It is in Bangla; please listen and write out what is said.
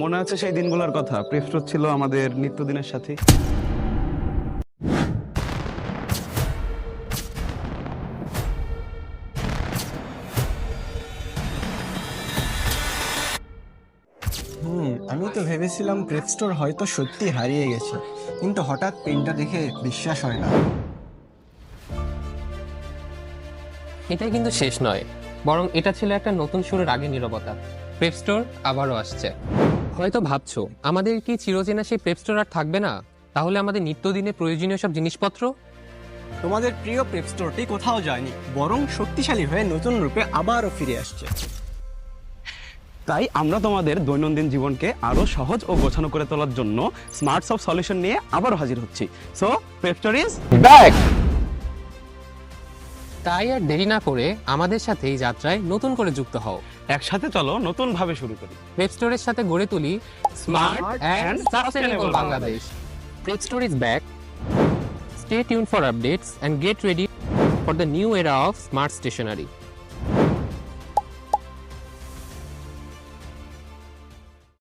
মনে আছে সেই দিনগুলোর কথা? প্রেফ্রত ছিল আমাদের নিত্যদিনের সাথে। আমি তো ভেবেছিলাম প্রেপ স্টোর হয়তো সত্যি হারিয়ে গেছে। কিন্তু হঠাৎ পেনটা দেখে বিশ্বাস হয় না। এটাই কিন্তু শেষ নয়, বরং এটা ছিল একটা নতুন শুরুর আগে নিরবতা। প্রেপ স্টোর আবারও আসছে। হয়তো ভাবছ, আমাদের কি চিরচেনা সেই প্রেপ স্টোর আর থাকবে না? তাহলে আমাদের নিত্যদিনে প্রয়োজনীয় সব জিনিসপত্র? তোমাদের প্রিয় প্রেপ স্টোরটি কোথাও যায়নি, বরং শক্তিশালী হয়ে নতুন রূপে আবারও ফিরে আসছে। তাই আমরা তোমাদের দৈনন্দিন জীবনকে আরও সহজ ও গোছানো করে তোলার জন্য স্মার্ট সব সলিউশন নিয়ে আবারও হাজির হচ্ছি। সো প্রেফস্টোর ইজ ব্যাক তাই আর দেরি না করে আমাদের সাথে এই যাত্রায় নতুন করে যুক্ত হও। একসাথে চলো নতুন ভাবে শুরু করি। ওয়েব স্টোরের সাথে গড়ে তুলি smart and sustainable Bangladesh web store is back stay tune for updates and get ready for the new era of smart stationery